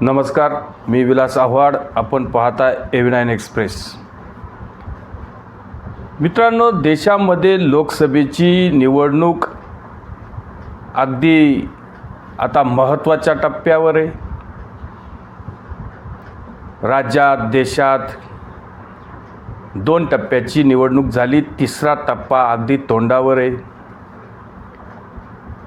नमस्कार मी विलास आव्हाड. आपण पाहता एव्ही नाईन एक्सप्रेस मित्रांनो देशामध्ये लोकसभेची निवडणूक अगदी आता महत्त्वाच्या टप्प्यावर आहे. राज्यात देशात दोन टप्प्याची निवडणूक झाली तिसरा टप्पा अगदी तोंडावर आहे.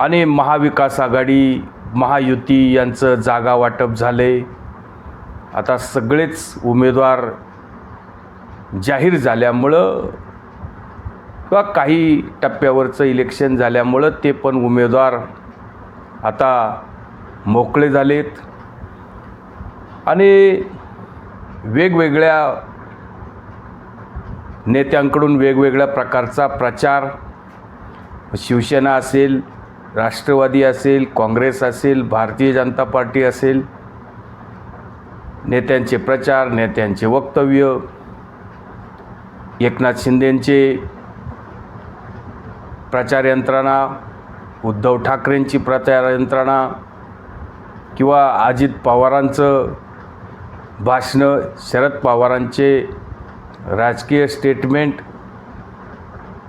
आणि महाविकास आघाडी महायुती यांचं जागा वाटप झाले. आता सगळेच उमेदवार जाहीर झाल्यामुळं किंवा काही टप्प्यावरचं इलेक्शन झाल्यामुळं ते पण उमेदवार आता मोकळे झालेत. आणि वेगवेगळ्या नेत्यांकडून वेगवेगळ्या प्रकारचा प्रचार शिवसेना असेल राष्ट्रवादी असेल काँग्रेस असेल भारतीय जनता पार्टी असेल नेत्यांचे प्रचार नेत्यांचे वक्तव्य एकनाथ शिंदेंचे प्रचार यंत्रणा उद्धव ठाकरेंची प्रचार यंत्रणा किंवा अजित पवारांचं भाषणं शरद पवारांचे राजकीय स्टेटमेंट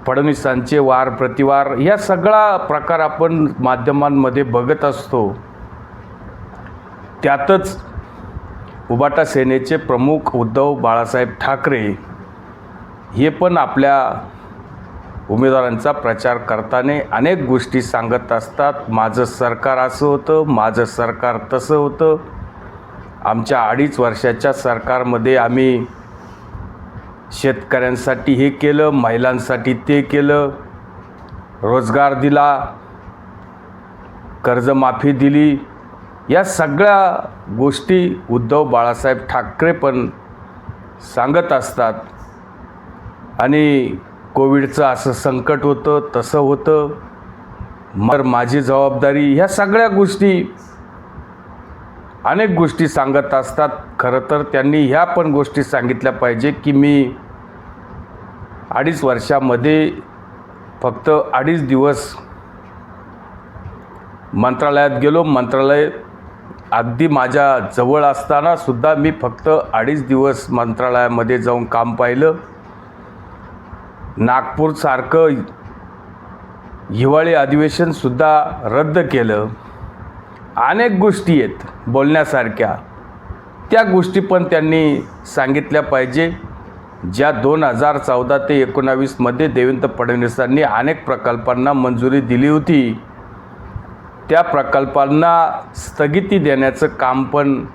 फडणवीसांचे वार प्रतिवार या सगळा प्रकार आपण माध्यमांमध्ये बघत असतो. त्यातच उबाटा सेनेचे प्रमुख उद्धव बाळासाहेब ठाकरे हे पण आपल्या उमेदवारांचा प्रचार करताना अनेक गोष्टी सांगत असतात. माझं सरकार असं होतं माझं सरकार तसं होतं. आमच्या अडीच वर्षाच्या सरकारमध्ये आम्ही शेतकऱ्यांसाठी हे केलं महिलांसाठी ते केलं. रोजगार दिला कर्जमाफी दिली. या सगळ्या गोष्टी उद्धव बाळासाहेब ठाकरे पण सांगत असतात. आणि कोविडचं असं संकट होतं तसं होतं. मर माझी जबाबदारी ह्या सगळ्या गोष्टी अनेक गोष्टी सांगत असतात. खरं तर त्यांनी ह्या पण गोष्टी सांगितल्या पाहिजे की मी अडीच वर्षामध्ये फक्त अडीच दिवस मंत्रालयात गेलो. मंत्रालय अगदी माझ्या जवळ असताना सुद्धा मी फक्त अडीच दिवस मंत्रालयामध्ये जाऊन काम पाहिलं. नागपूरसारखं हिवाळी अधिवेशनसुद्धा रद्द केलं. अनेक गोष्टी आहेत बोलण्यासारख्या. त्या गोष्टी पण त्यांनी सांगितल्या पाहिजे. ज्या दोन हजार चौदा ते एकोणावीसमध्ये देवेंद्र फडणवीसांनी अनेक प्रकल्पांना मंजुरी दिली होती त्या प्रकल्पांना स्थगिती देण्याचं काम पण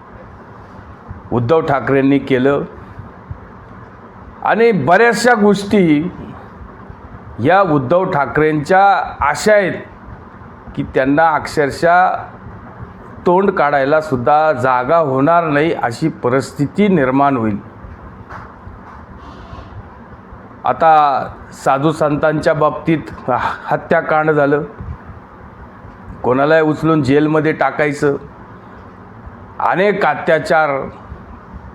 उद्धव ठाकरेंनी केलं. आणि बऱ्याचशा गोष्टी या उद्धव ठाकरेंच्या आशा आहेत की त्यांना अक्षरशः तोंड काढायलासुद्धा जागा होणार नाही अशी परिस्थिती निर्माण होईल. आता साधू संतांच्या बाबतीत हत्याकांड झालं. कोणालाही उचलून जेलमध्ये टाकायचं. अनेक अत्याचार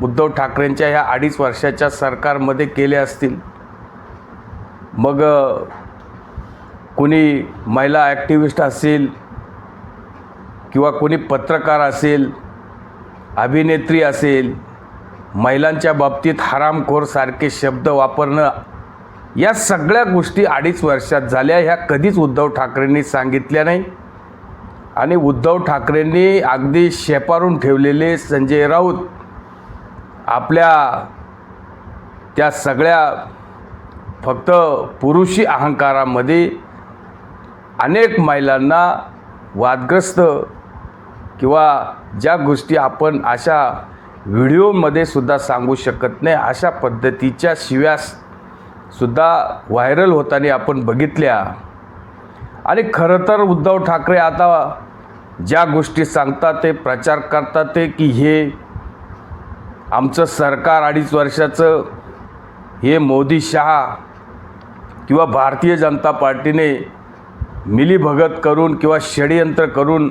उद्धव ठाकरेंच्या ह्या अडीच वर्षाच्या सरकारमध्ये केले असतील. मग कोणी महिला ॲक्टिव्हिस्ट असेल किंवा कोणी पत्रकार असेल अभिनेत्री असेल महिलांच्या बाबतीत हरामखोरसारखे शब्द वापरणं या सगळ्या गोष्टी अडीच वर्षात झाल्या. ह्या कधीच उद्धव ठाकरेंनी सांगितल्या नाही. आणि उद्धव ठाकरेंनी अगदी शेपारून ठेवलेले संजय राऊत आपल्या त्या सगळ्या फक्त पुरुषी अहंकारामध्ये अनेक महिलांना वादग्रस्त किंवा ज्या गोष्टी आपण अशा व्हिडिओमध्ये सुद्धा सांगू शकत नाही अशा पद्धतीच्या शिव्यास सुद्धा व्हायरल होताना आपण बघितल्या. आणि खरं तर उद्धव ठाकरे आता ज्या गोष्टी सांगतात ते प्रचार करतात ते की हे आमचं सरकार अडीच वर्षाचं हे मोदी शहा किंवा भारतीय जनता पार्टीने मिलीभगत करून किंवा षडयंत्र करून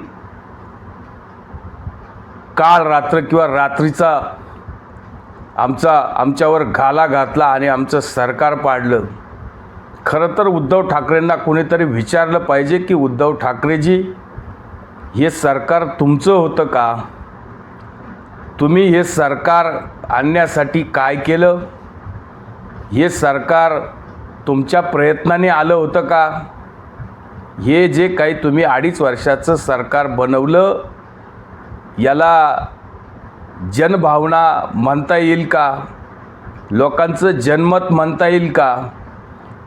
काळ रात्र किंवा रात्रीचा आमचा आमच्यावर घाला घातला आणि आमचं सरकार पाडलं. खरं तर उद्धव ठाकरेंना कोणीतरी विचारलं पाहिजे की उद्धव ठाकरेजी हे सरकार तुमचं होतं का? तुम्ही हे सरकार आणण्यासाठी काय केलं? हे सरकार तुमच्या प्रयत्नाने आलं होतं का? हे जे काही तुम्ही अडीच वर्षाचं सरकार बनवलं याला जनभावना म्हणता येईल का? लोकांचं जनमत म्हणता येईल का?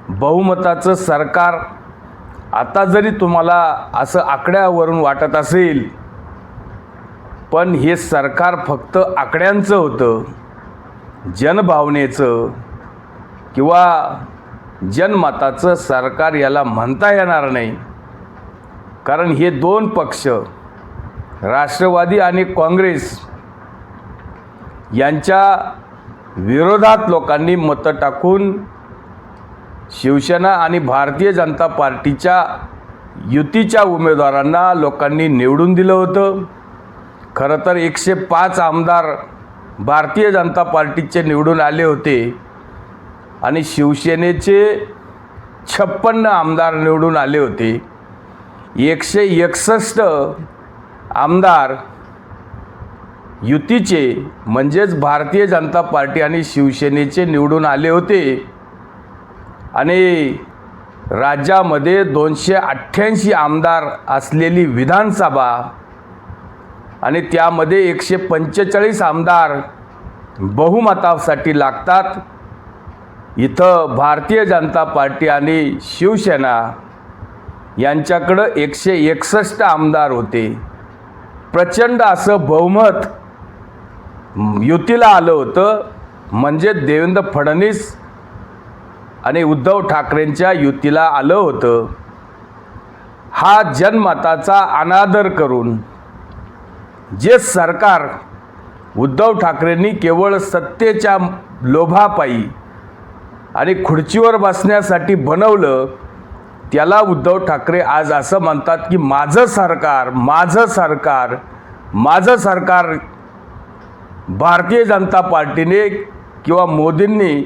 बहुमताचं सरकार आता जरी तुम्हाला असं आकड्यावरून वाटत असेल पण हे सरकार फक्त आकड्यांचं होतं जनभावनेचं किंवा जनमताचं सरकार याला म्हणता येणार नाही. कारण हे दोन पक्ष राष्ट्रवादी आणि काँग्रेस यांच्या विरोधात लोकांनी मतं टाकून शिवसेना आणि भारतीय जनता पार्टीच्या युतीच्या उमेदवारांना लोकांनी निवडून दिलं होतं. खरं तर एकशे पाच आमदार भारतीय जनता पार्टीचे निवडून आले होते आणि शिवसेनेचे छप्पन्न आमदार निवडून आले होते. एकशे एकसष्ट आमदार युतीचे म्हणजेच भारतीय जनता पार्टी आणि शिवसेनेचे निवडून आले होते. आणि राज्यामध्ये दोनशे अठ्ठ्याऐंशी आमदार असलेली विधानसभा आणि त्यामध्ये एकशे पंचेचाळीस आमदार बहुमतासाठी लागतात. इथं भारतीय जनता पार्टी आणि शिवसेना यांच्याकडं एकशे एकसष्ट आमदार होते. प्रचंड असं बहुमत युतीला आलं होतं. म्हणजे देवेंद्र फडणवीस आणि उद्धव ठाकरेंच्या युतीला आलं होतं. हा जनमताचा अनादर करून जे सरकार उद्धव ठाकरेंनी केवळ सत्तेच्या लोभापायी आणि खुर्चीवर बसण्यासाठी बनवलं त्याला उद्धव ठाकरे आज असं म्हणतात की माझं सरकार माझं सरकार माझं सरकार भारतीय जनता पार्टीने किंवा मोदींनी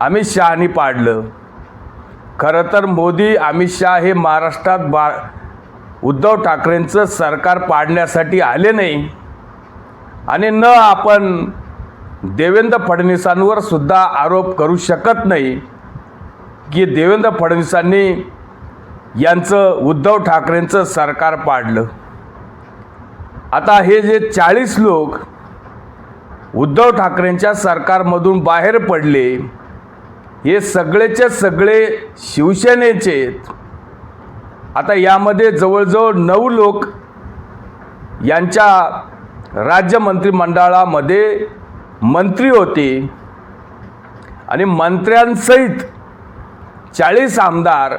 अमित शहानी पाडलं. खरं तर मोदी अमित शहा हे महाराष्ट्रात बा उद्धव ठाकरेंचं सरकार पाडण्यासाठी आले नाही. आणि न आपण देवेंद्र फडणवीसांवर सुद्धा आरोप करू शकत नाही की देवेंद्र फडणवीसांनी यांचं उद्धव ठाकरेंचं सरकार पाडलं. आता हे जे चाळीस लोक उद्धव ठाकरेंच्या सरकारमधून बाहेर पडले हे सगळेचे सगळे शिवसेनेचे. आता यामध्ये जवळजवळ नऊ लोक यांच्या राज्य मंत्रिमंडळामध्ये मंत्री होते. आणि मंत्र्यांसहित चाळीस आमदार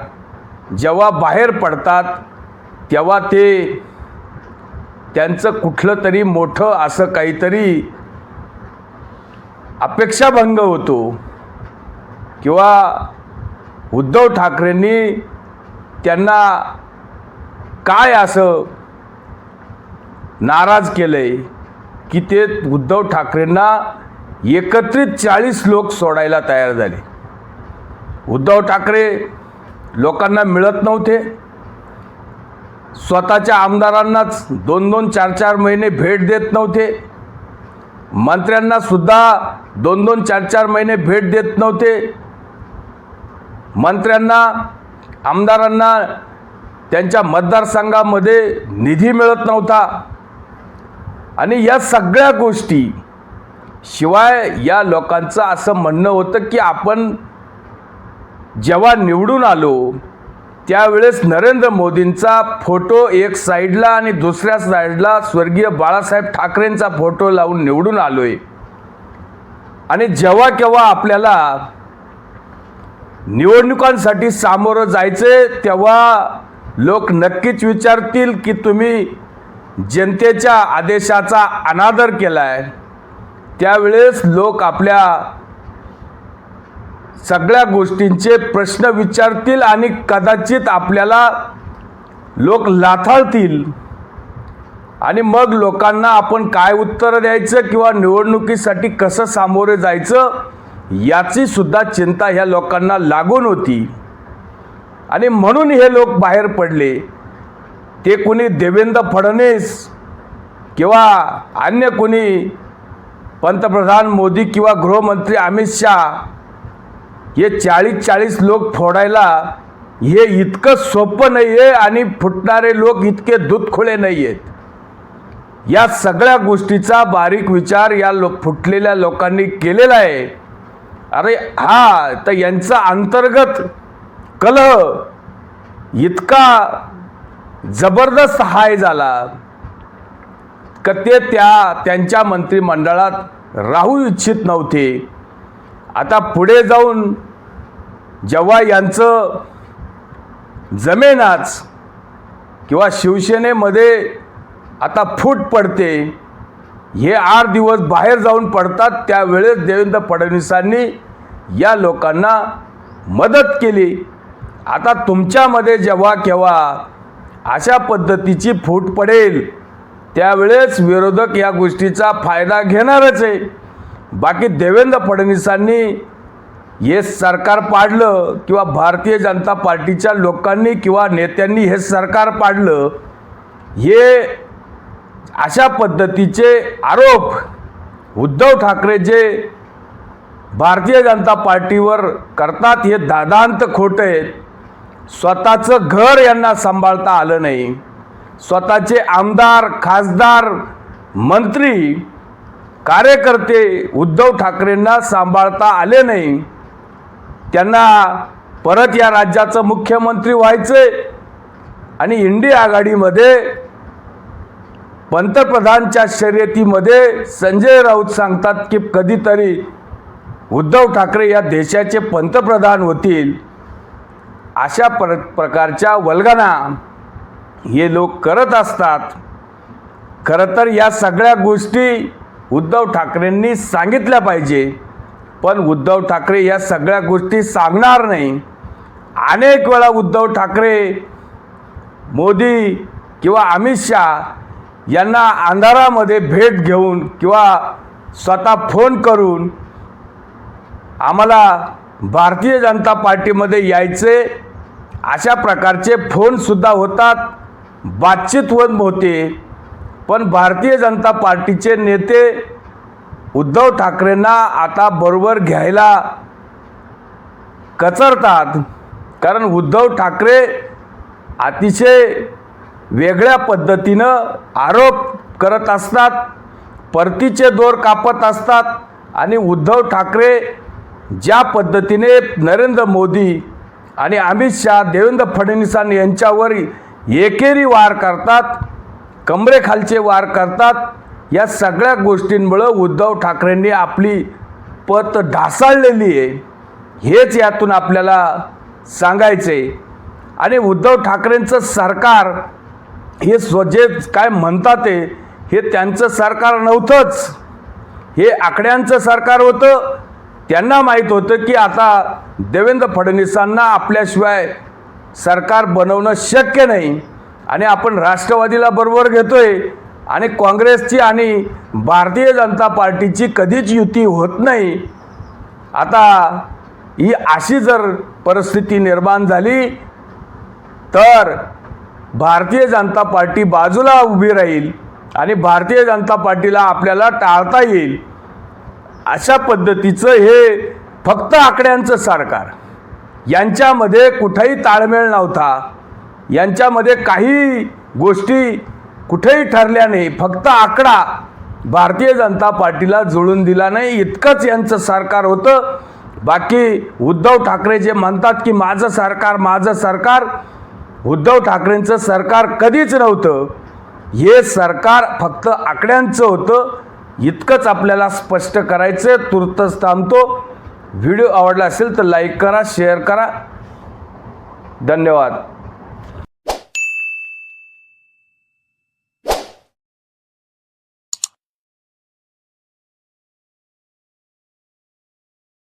जेव्हा बाहेर पडतात तेव्हा ते त्यांचं कुठलं तरी मोठं असं काहीतरी अपेक्षाभंग होतो किंवा उद्धव ठाकरेंनी त्यांना काय असं नाराज केलं आहे की ते उद्धव ठाकरेंना एकत्रित चाळीस लोक सोडायला तयार झाले. उद्धव ठाकरे लोकांना मिळत नव्हते. स्वतःच्या आमदारांनाच दोन दोन चार चार महिने भेट देत नव्हते. मंत्र्यांना सुद्धा दोन दोन चार चार महिने भेट देत नव्हते. मंत्र्यांना आमदारांना त्यांच्या मतदारसंघामध्ये निधी मिळत नव्हता. आणि या सगळ्या गोष्टी शिवाय या लोकांचं असं म्हणणं होतं की आपण जेव्हा निवडून आलो त्यावेळेस नरेंद्र मोदींचा फोटो एक साईडला आणि दुसऱ्या साईडला स्वर्गीय बाळासाहेब ठाकरेंचा फोटो लावून निवडून आलो आहे आणि जेव्हा केव्हा आपल्याला निवडणुकांसाठी सामोरं जायचे तेव्हा लोक नक्कीच विचारतील की तुम्ही जनतेच्या आदेशाचा अनादर केला आहे त्यावेळेस लोक आपल्या सगळ्या गोष्टींचे प्रश्न विचारतील आणि कदाचित आपल्याला लोक लाथाळतील. आणि मग लोकांना आपण काय उत्तर द्यायचं किंवा निवडणुकीसाठी कसं सामोरे जायचं याची सुद्धा चिंता ह्या लोकांना लागून होती. आणि म्हणून हे लोक बाहेर पडले. ते कोणी देवेंद्र फडणवीस किंवा अन्य कोणी पंतप्रधान मोदी किंवा गृहमंत्री अमित शहा हे चाळीस चाळीस लोक फोडायला हे इतकं सोपं नाही आहे आणि फुटणारे लोक इतके दूधखोळे नाही आहेत या सगळ्या गोष्टीचा बारीक विचार या लो फुटलेल्या लोकांनी केलेला आहे. अरे हा तर यांचा अंतर्गत कलह इतका जबरदस्त हाय झाला का ते त्या त्यांच्या मंत्रिमंडळात राहू इच्छित नव्हते. आता पुढे जाऊन जेव्हा यांचं जमेनाच किंवा शिवसेनेमध्ये आता फूट पडते हे आठ दिवस बाहेर जाऊन पडतात त्यावेळेस देवेंद्र फडणवीसांनी या लोकांना मदत केली. आता तुमच्यामध्ये जेव्हा केव्हा अशा पद्धतीची फूट पडेल त्यावेळेस विरोधक या गोष्टीचा फायदा घेणारच आहे. बाकी देवेंद्र फडणवीसांनी हे सरकार पाडलं किंवा भारतीय जनता पार्टीच्या लोकांनी किंवा नेत्यांनी हे सरकार पाडलं हे अशा पद्धतीचे आरोप उद्धव ठाकरे जे भारतीय जनता पार्टीवर करतात हे दादांत खोटं आहेत स्वतःचं घर यांना सांभाळता आलं नाही. स्वतःचे आमदार खासदार मंत्री कार्यकर्ते उद्धव ठाकरेंना सांभाळता आले नाही त्यांना परत या राज्याचं मुख्यमंत्री व्हायचंय आणि इंडिया आघाडीमध्ये पंतप्रधानच्या शर्यतीमध्ये संजय राऊत सांगतात की कधीतरी उद्धव ठाकरे या देशाचे पंतप्रधान होतील. अशा प्र प्रकारच्या वल्गना हे लोक करत असतात. खरं तर या सगळ्या गोष्टी उद्धव ठाकरेंनी सांगितल्या पाहिजे. पण उद्धव ठाकरे या सगळ्या गोष्टी सांगणार नाही. अनेक वेळा उद्धव ठाकरे मोदी किंवा अमित शहा यांना अंधारामध्ये भेट घेऊन किंवा स्वतः फोन करून आम्हाला भारतीय जनता पार्टीमध्ये यायचे अशा प्रकारचे फोनसुद्धा होतात बातचीत होत होते. पण भारतीय जनता पार्टीचे नेते उद्धव ठाकरेंना आता बरोबर घ्यायला कचरतात. कारण उद्धव ठाकरे अतिशय वेगळ्या पद्धतीनं आरोप करत असतात परतीचे दोर कापत असतात आणि उद्धव ठाकरे ज्या पद्धतीने नरेंद्र मोदी आणि अमित शहा देवेंद्र फडणवीसांनी यांच्यावर एकेरी वार करतात कमरेखालचे वार करतात. या सगळ्या गोष्टींमुळं उद्धव ठाकरेंनी आपली पत ढासाळलेली आहे. हेच यातून आपल्याला सांगायचं आहे आणि उद्धव ठाकरेंचं सरकार हे स्व जे काय म्हणतात ते हे त्यांचं सरकार नव्हतंच. हे आकड्यांचं सरकार होतं. त्यांना माहीत होतं की आता देवेंद्र फडणवीसांना आपल्याशिवाय सरकार बनवणं शक्य नाही. आणि आपण राष्ट्रवादीला बरोबर घेतोय आणि काँग्रेसची आणि भारतीय जनता पार्टीची कधीच युती होत नाही. आता ही अशी जर परिस्थिती निर्माण झाली तर भारतीय जनता पार्टी बाजूला उभी राहील आणि भारतीय जनता पार्टीला आपल्याला टाळता येईल अशा पद्धतीचं हे फक्त आकड्यांचं सरकार. यांच्यामध्ये कुठेही ताळमेळ नव्हता. यांच्यामध्ये काही गोष्टी कुठेही ठरल्या नाही. फक्त आकडा भारतीय जनता पार्टीला जुळून दिला नाही. इतकंच यांचं सरकार होतं. बाकी उद्धव ठाकरे जे म्हणतात की माझं सरकार माझं सरकार उद्धव ठाकरेंचं सरकार कधीच नव्हतं. हे सरकार फक्त आकड्यांचं होतं. इतकंच आपल्याला स्पष्ट करायचं तुर्तच थांबतो. व्हिडिओ आवडला असेल तर लाईक करा शेअर करा. धन्यवाद.